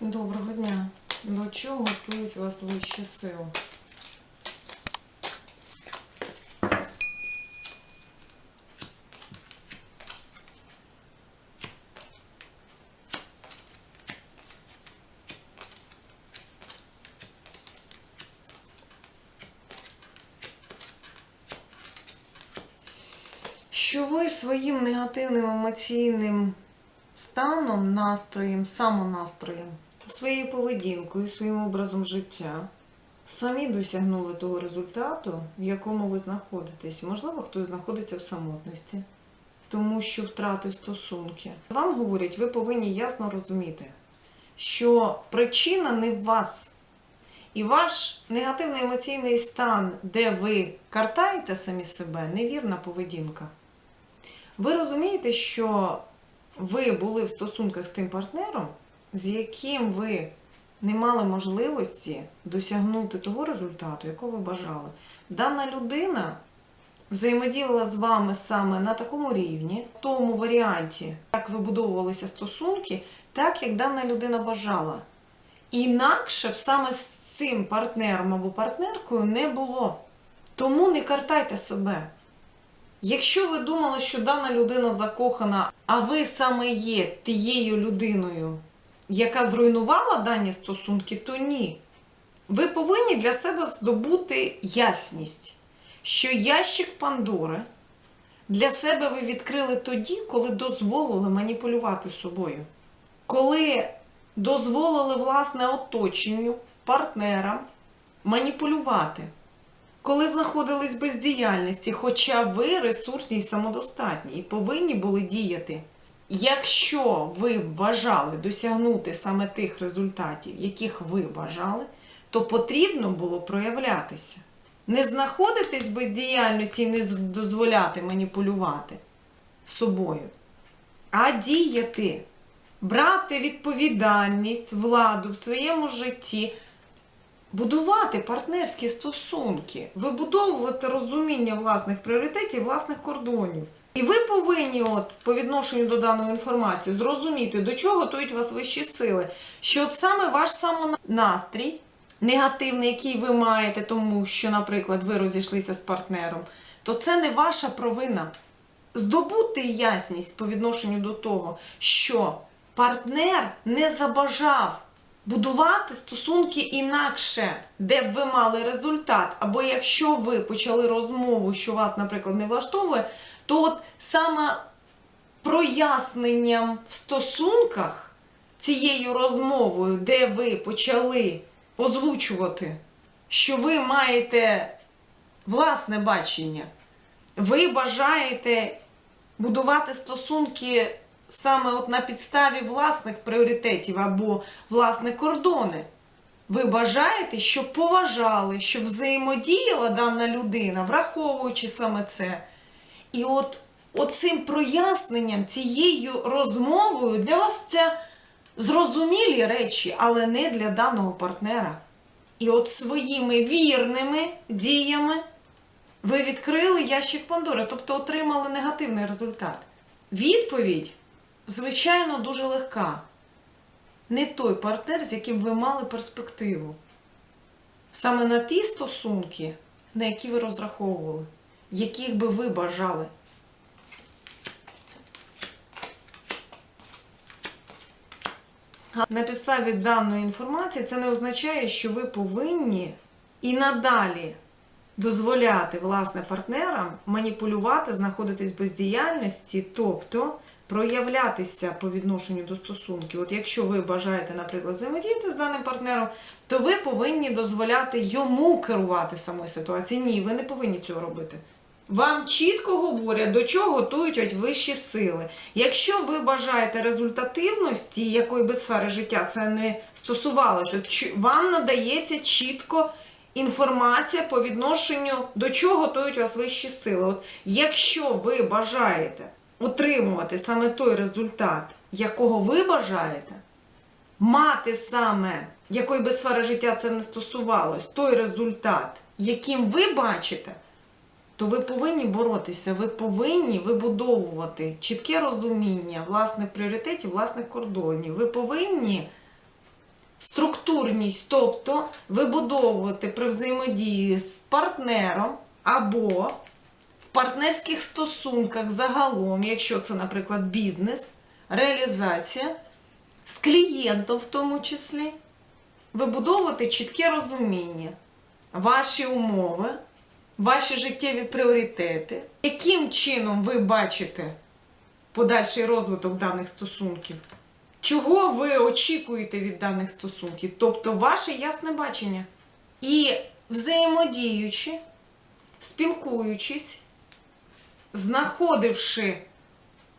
Доброго дня. До чого готують вас вищі сили? Що ви своїм негативним емоційним станом, настроєм, самонастроєм, своєю поведінкою, своїм образом життя самі досягнули того результату, в якому ви знаходитесь. Можливо, хтось знаходиться в самотності, тому що втратив стосунки. Вам говорять, ви повинні ясно розуміти, що причина не в вас. І ваш негативний емоційний стан, де ви картаєте самі себе, невірна поведінка. Ви розумієте, що ви були в стосунках з тим партнером, з яким ви не мали можливості досягнути того результату, якого ви бажали. Дана людина взаємодіяла з вами саме на такому рівні, в тому варіанті, як вибудовувалися стосунки, так як дана людина бажала. Інакше б саме з цим партнером або партнеркою не було. Тому не картайте себе. Якщо ви думали, що дана людина закохана, а ви саме є тією людиною, яка зруйнувала дані стосунки, то ні. Ви повинні для себе здобути ясність, що ящик Пандори для себе ви відкрили тоді, коли дозволили маніпулювати собою. Коли дозволили власне оточенню, партнерам маніпулювати коли знаходились в бездіяльності, хоча ви ресурсні і самодостатні і повинні були діяти. Якщо ви бажали досягнути саме тих результатів, яких ви бажали, то потрібно було проявлятися. Не знаходитись в бездіяльності і не дозволяти маніпулювати собою, а діяти, брати відповідальність, владу в своєму житті, будувати партнерські стосунки, вибудовувати розуміння власних пріоритетів, власних кордонів. І ви повинні, от по відношенню до даної інформації, зрозуміти, до чого готують вас вищі сили, що от саме ваш самонастрій, негативний, який ви маєте, тому що, наприклад, ви розійшлися з партнером, то це не ваша провина. Здобути ясність по відношенню до того, що партнер не забажав будувати стосунки інакше, де б ви мали результат. Або якщо ви почали розмову, що вас, наприклад, не влаштовує, то от саме проясненням в стосунках цією розмовою, де ви почали озвучувати, що ви маєте власне бачення, ви бажаєте будувати стосунки саме от на підставі власних пріоритетів або власних кордони. Ви бажаєте, щоб поважали, щоб взаємодіяла дана людина, враховуючи саме це. І от оцим проясненням, цією розмовою для вас це зрозумілі речі, але не для даного партнера. І от своїми вірними діями ви відкрили ящик Пандори, тобто отримали негативний результат. Відповідь, звичайно, дуже легка. Не той партнер, з яким ви мали перспективу. Саме на ті стосунки, на які ви розраховували, яких би ви бажали. На підставі даної інформації це не означає, що ви повинні і надалі дозволяти власне партнерам маніпулювати, знаходитись в бездіяльності, тобто проявлятися по відношенню до стосунків. От якщо ви бажаєте, наприклад, взаємодіяти з даним партнером, то ви повинні дозволяти йому керувати самою ситуацією. Ні, ви не повинні цього робити. Вам чітко говорять, до чого готують от вищі сили. Якщо ви бажаєте результативності, якої би сфери життя це не стосувалося, вам надається чітко інформація по відношенню до чого готують вас вищі сили. От якщо ви бажаєте отримувати саме той результат, якого ви бажаєте, мати саме, якої би сфери життя це не стосувалось, той результат, яким ви бачите, то ви повинні боротися, ви повинні вибудовувати чітке розуміння власних пріоритетів, власних кордонів. Ви повинні структурність, тобто вибудовувати при взаємодії з партнером або партнерських стосунках загалом, якщо це, наприклад, бізнес, реалізація, з клієнтом в тому числі, вибудовувати чітке розуміння, ваші умови, ваші життєві пріоритети, яким чином ви бачите подальший розвиток даних стосунків. Чого ви очікуєте від даних стосунків? Тобто ваше ясне бачення. І взаємодіючи, спілкуючись, знаходивши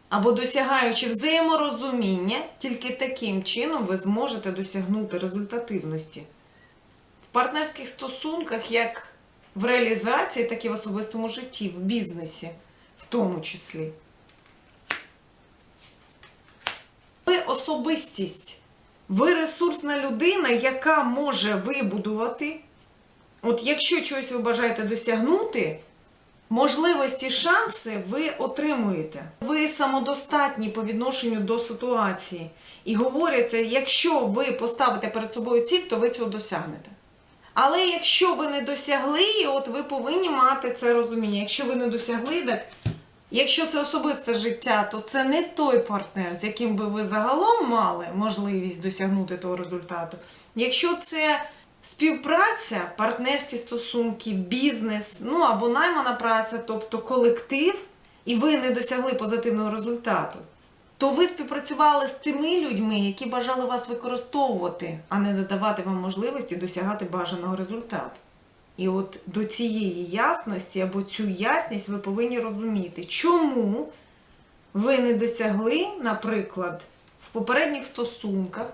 або досягаючи взаєморозуміння, тільки таким чином ви зможете досягнути результативності. В партнерських стосунках, як в реалізації, так і в особистому житті, в бізнесі, в тому числі. Ви особистість. Ви ресурсна людина, яка може вибудувати. От якщо чогось ви бажаєте досягнути, можливості, шанси ви отримуєте. Ви самодостатні по відношенню до ситуації. І говориться, якщо ви поставите перед собою ціль, то ви цього досягнете. Але якщо ви не досягли, от ви повинні мати це розуміння. Якщо ви не досягли, так Якщо це особисте життя, то це не той партнер, з яким би ви загалом мали можливість досягнути того результату. Якщо це співпраця, партнерські стосунки, бізнес, ну або наймана праця, тобто колектив, і ви не досягли позитивного результату, то ви співпрацювали з тими людьми, які бажали вас використовувати, а не надавати вам можливості досягати бажаного результату. І от до цієї ясності або цю ясність ви повинні розуміти, чому ви не досягли, наприклад, в попередніх стосунках,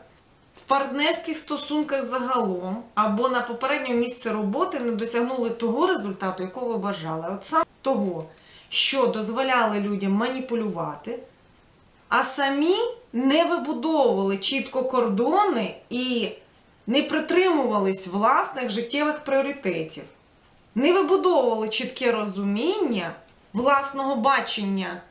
в партнерських стосунках загалом, або на попередньому місці роботи не досягнули того результату, якого ви бажали. От саме того, що дозволяли людям маніпулювати, а самі не вибудовували чітко кордони і не притримувались власних життєвих пріоритетів, не вибудовували чітке розуміння власного бачення,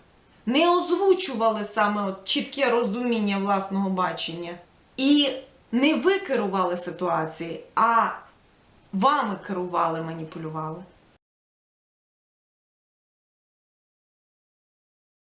не озвучували саме от чітке розуміння власного бачення і не ви керували ситуацією, а вами керували, маніпулювали.